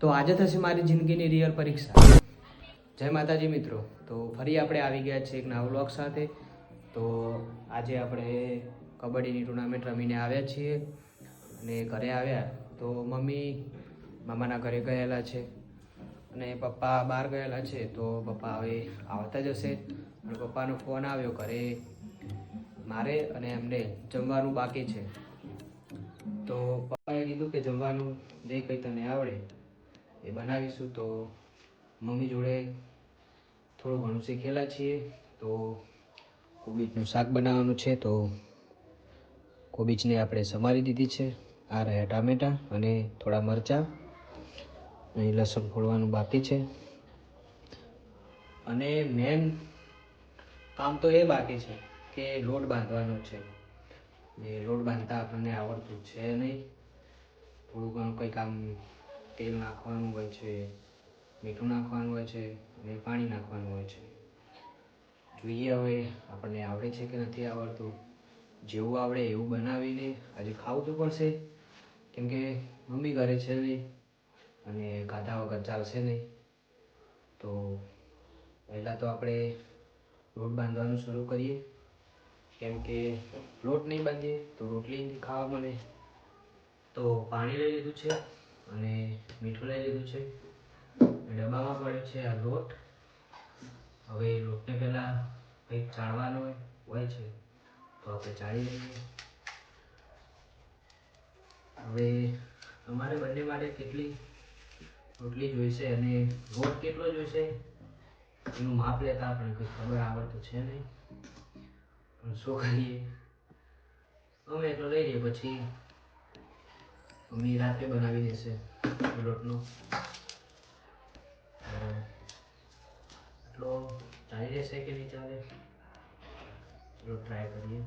તો આજે થશે મારી જિંદગીની રિયલ પરીક્ષા. જય માતાજી મિત્રો. તો ફરી આપણે આવી ગયા છીએ એક નવા વ્લોગ સાથે. તો આજે આપણે કબડ્ડીની ટુર્નામેન્ટ રમીને આવ્યા છીએ અને ઘરે આવ્યા. તો મમ્મી મામાના ઘરે ગયેલા છે અને પપ્પા બહાર ગયેલા છે. તો પપ્પા હવે આવતા જ હશે અને પપ્પાનો ફોન આવ્યો ઘરે મારે અને એમને જમવાનું બાકી છે. તો પપ્પાએ કીધું કે જમવાનું જે કંઈ તને આવડે એ બનાવીશું તો મમ્મી જોડે થોડું ઘણું શીખેલા છીએ. તો કોબીજનું શાક બનાવવાનું છે તો કોબીજને આપણે સમારી દીધી છે. આ રહ્યા ટામેટાં અને થોડા મરચાં. અહીં લસણ ફોડવાનું બાકી છે. અને મેન કામ તો એ બાકી છે કે લોટ બાંધવાનો છે. જે લોટ બાંધતા આપણને આવડતું છે નહીં. થોડું ઘણું કંઈ આમ તેલ નાખવાનું હોય છે, મીઠું નાખવાનું હોય છે, અને પાણી નાખવાનું હોય છે. જોઈએ હવે આપણને આવડે છે કે નથી આવડતું. જેવું આવડે એવું બનાવીને આજે ખાવું તો પડશે. કેમ કે મમ્મી ઘરે છે નહીં અને ગાધા વગર ચાલશે નહીં. તો પહેલાં તો આપણે લોટ બાંધવાનું શરૂ કરીએ. કેમ કે લોટ નહીં બાંધીએ તો રોટલી ખાવા મળે. તો પાણી લઈ લીધું છે. અને મીઠું લઈ લીધું છે. ડબ્બામાં પડ્યો છે આ લોટ. હવે લોટને પહેલાં કંઈક ચાળવાનો હોય છે. તો આપણે ચાળી લઈએ. હવે અમારે બંને માટે કેટલી રોટલી જોઈશે અને લોટ કેટલો જોઈશે, એનું માપ લેતા આપણે કંઈ ખબર આવડતું છે નહીં. પણ શું કરીએ? અમે એટલો લઈ લઈએ, પછી મમ્મી રાત્રે બનાવી દેશે લોટનો એટલો ચાલી રહેશે કે નહીં ચાલે? ચલો ટ્રાય કરીએ.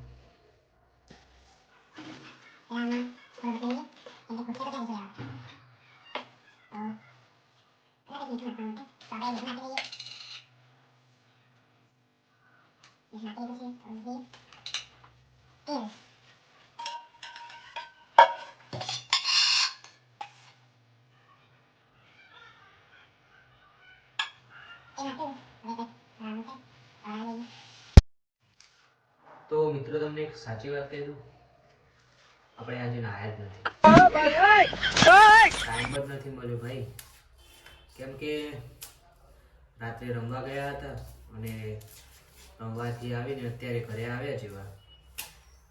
તો મિત્રો, તમને એક સાચી વાત કહી દઉં. આપણે આજે નાયા જ નથી. ટાઈમ જ નથી મળ્યો, ભાઈ. કેમ કે રાત્રે રમવા ગયા હતા અને રમવાથી આવીને અત્યારે ઘરે આવ્યા જેવા.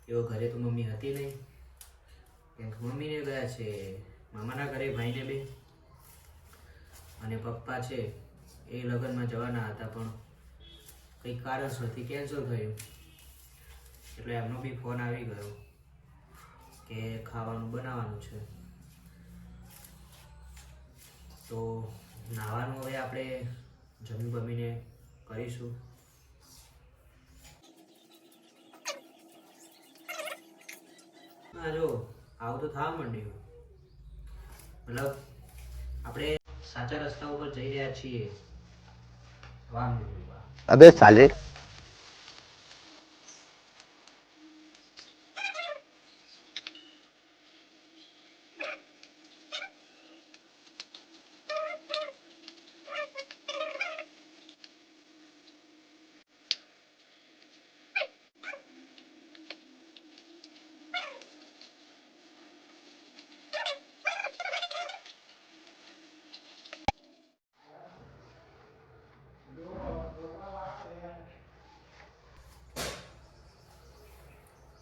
એવો ઘરે તો મમ્મી હતી નહીં. કેમ કે મમ્મીને ગયા છે, મામાના ઘરે, ભાઈને બે. અને પપ્પા છે એ લગ્નમાં જવાના હતા, પણ કંઈક કારણસરથી કેન્સલ થયું. એટલે એમનો બી ફોન આવી ગયો કે ખાવાનું બનાવવાનું છે. તો નાવાનું હવે આપણે જમી બમીને કરીશું. હા જો આવું તો થવા માંડ્યું. મતલબ, આપણે સાચા રસ્તા ઉપર જઈ રહ્યા છીએ. अबे साले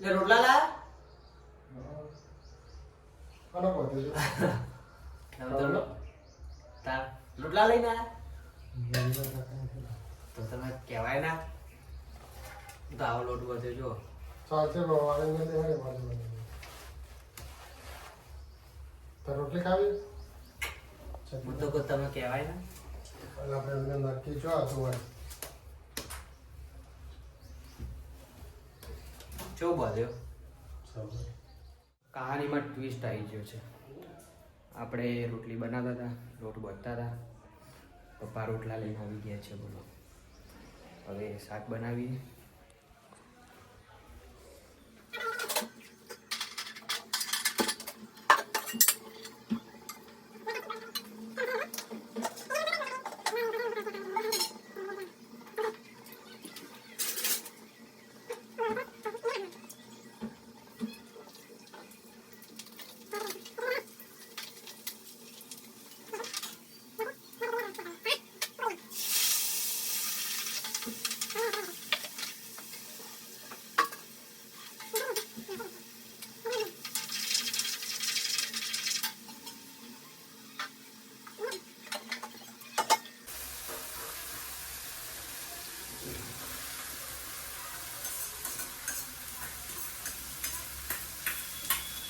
લે રોટલા લાયા? કોનો પહોંચ્યો છે? તો રોટલા લઈને તો તમે કહેવાય ના તો આવો લોટ વધ્યો જો ચાલશે બાબા, વાળીને બેહાડે બાજુ બાજુ. તો રોટલી ખાવી હું તો તમે કહેવાય ના એટલે આપણે નક્કી જો શું હોય ચો બધ્યો. કહાનીમાં ટ્વિસ્ટ આવી ગયો છે. આપણે રોટલી બનાવતા હતા લોટ બાંધતા હતા. પપ્પા રોટલા લઈને આવી ગયા છે બોલો. હવે શાક બનાવીએ.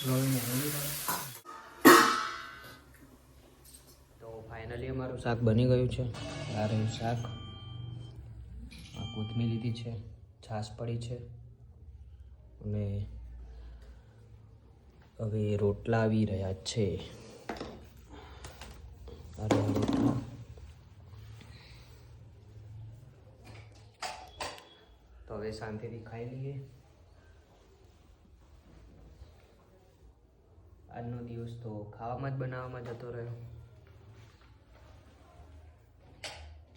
તો ફાઇનલી અમારું શાક બની ગયું છે. આ શાક. આ કોથમી લીધી છે. છાશ પડી છે. અને હવે રોટલા આવી રહ્યા છે. તો હવે શાંતિથી ખાઈ લઈએ. આજનો દિવસ તો ખાવામાં જ બનાવવામાં જતો રહ્યો.